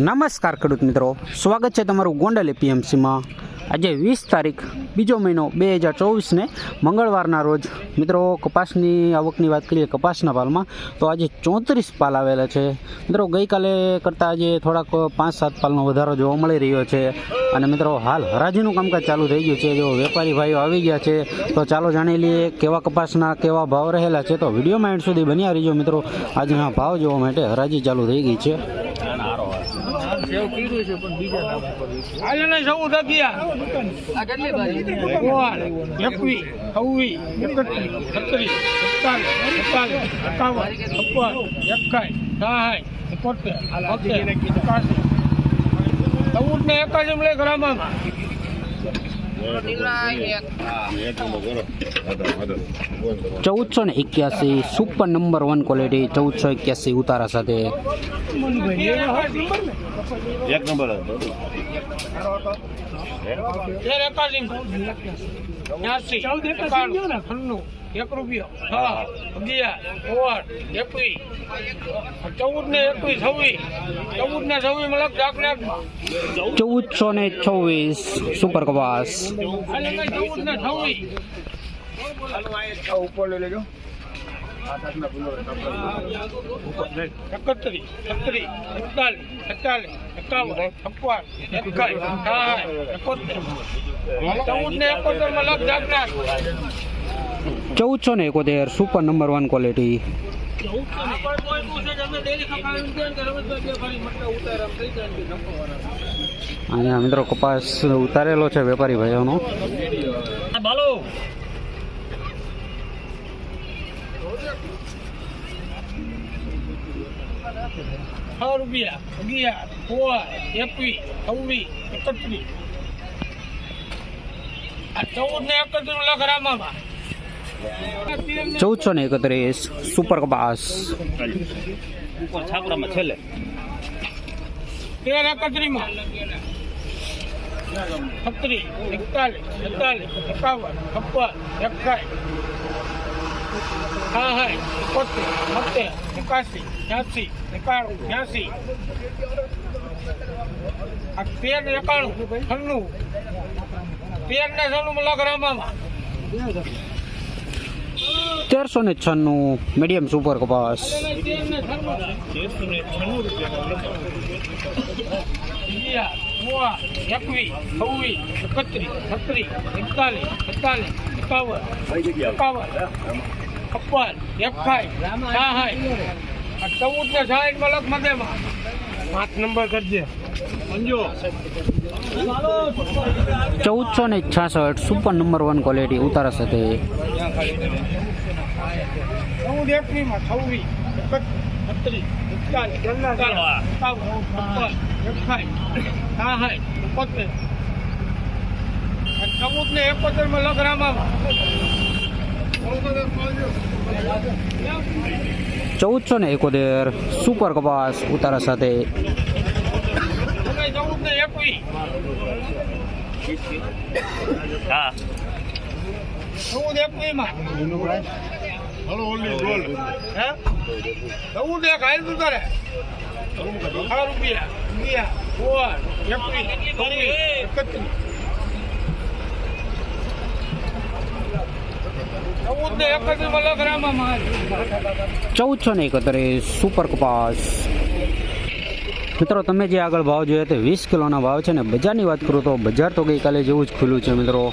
નમસ્કાર ખેડૂત મિત્રો. સ્વાગત છે તમારું ગોંડલ એપીએમસીમાં. આજે વીસ તારીખ, બીજો મહિનો બે હજાર ચોવીસને મંગળવારના રોજ. મિત્રો, કપાસની આવકની વાત કરીએ કપાસના પાલમાં તો આજે ચોત્રીસ પાલ આવેલા છે. મિત્રો, ગઈકાલે કરતાં આજે થોડાક પાંચ સાત પાલનો વધારો જોવા મળી રહ્યો છે. અને મિત્રો, હાલ હરાજીનું કામકાજ ચાલુ થઈ ગયું છે. જો વેપારી ભાઈઓ આવી ગયા છે, તો ચાલો જાણી લઈએ કેવા કપાસના કેવા ભાવ રહેલા છે. તો વિડીયોમાં એન્ડ સુધી બન્યા રહીજો મિત્રો. આજના ભાવ જોવા માટે હરાજી ચાલુ થઈ ગઈ છે. હાલને ચૌદ અગિયાર સોળ એકવીસ છવ્વીસ એકત્રીસ છત્રીસ એકતાલીસ એકતાલીસ એકાવન છપ્પન એકાઈ સાઠ એકોતેર એકાસી. ચૌદ ને એકાસી મળે ગ્રામમાં ચૌદસો ને એક્યાસી સુપર નંબર વન ક્વોલિટી ચૌદસો એક્યાસી ઉતારા સાથે. એક નંબર એકાસી એક રૂપિયો. છ અગિયાર સોળ એકવીસ ચૌદ ને એકવીસ છવ્વીસ. ચૌદ ને છવ્વીસ મતલબ જાક ચૌદસો ને છવ્વીસ સુપર કપાસ. ચૌદ ને છવ્વીસ? એકત્રીસ છત્રીસ એકતાલીસ એકતાલીસ એકાવન છપ્પન એકાઈ એકોતેર. ચૌદ ને એકોતેરમાં લગ જાગનાર ચૌદસો ને એકોતેર સુપર નંબર વન ક્વોલિટી અહીંયા મિત્રો કપાસ ઉતારેલો છે વેપારી ભાઈઓનો. છ રૂપિયા, અગિયાર, સોળ, એકવીસ, છવ્વીસ, એકત્રીસ. આ ચૌદ ને એકત્રીસ લખ રામામાં ચૌદસો ને એકત્રીસ, સુપર કપાસ. છાપડામાં છેલ્લે તેર એકત્રીસમાં છત્રીસ, એકતાલીસ એકતાલીસ એકાવન છપ્પન એકાઈ એકોતેર, બોતેર, એકાસી ત્યાસી એકાણું ત્યાસી તેર એકાણું, છન્નું. તેર ને છન્નું લખ રામામાં તેરસો ને છન્નું મીડિયમ સુપર કપાસ. ચૌદ ને સાઠ મલક મધ્યમાં પાંચ નંબર કરજે ચૌદસો ને છાસઠ સુપર નંબર વન ક્વોલિટી ઉતારા સાથે. ચૌદ એકવીસમાં છવ્વીસ એકત્રીસ એકતાલીસ એકોતેર આ ચૌદ ને એકોતેરમાં લખ ચૌદસો ને એકોતેર સુપર કપાસ ઉતારા સાથે. ચૌદ ને એકવીસ હા. ચૌદ એકવીસમાં હે? ચૌદ છો તું તારે? રૂપિયા. સોળ એકત્રીસ. ને એકત્રીસ. ચૌદસો એકત્રીસ સુપર કપાસ મિત્રો તમે જે આગળ ભાવ જોયા તે વીસ કિલોના ભાવ છે ને બજારની વાત કરું તો બજાર તો ગઈકાલે જેવું જ ખુલ્લું છે મિત્રો.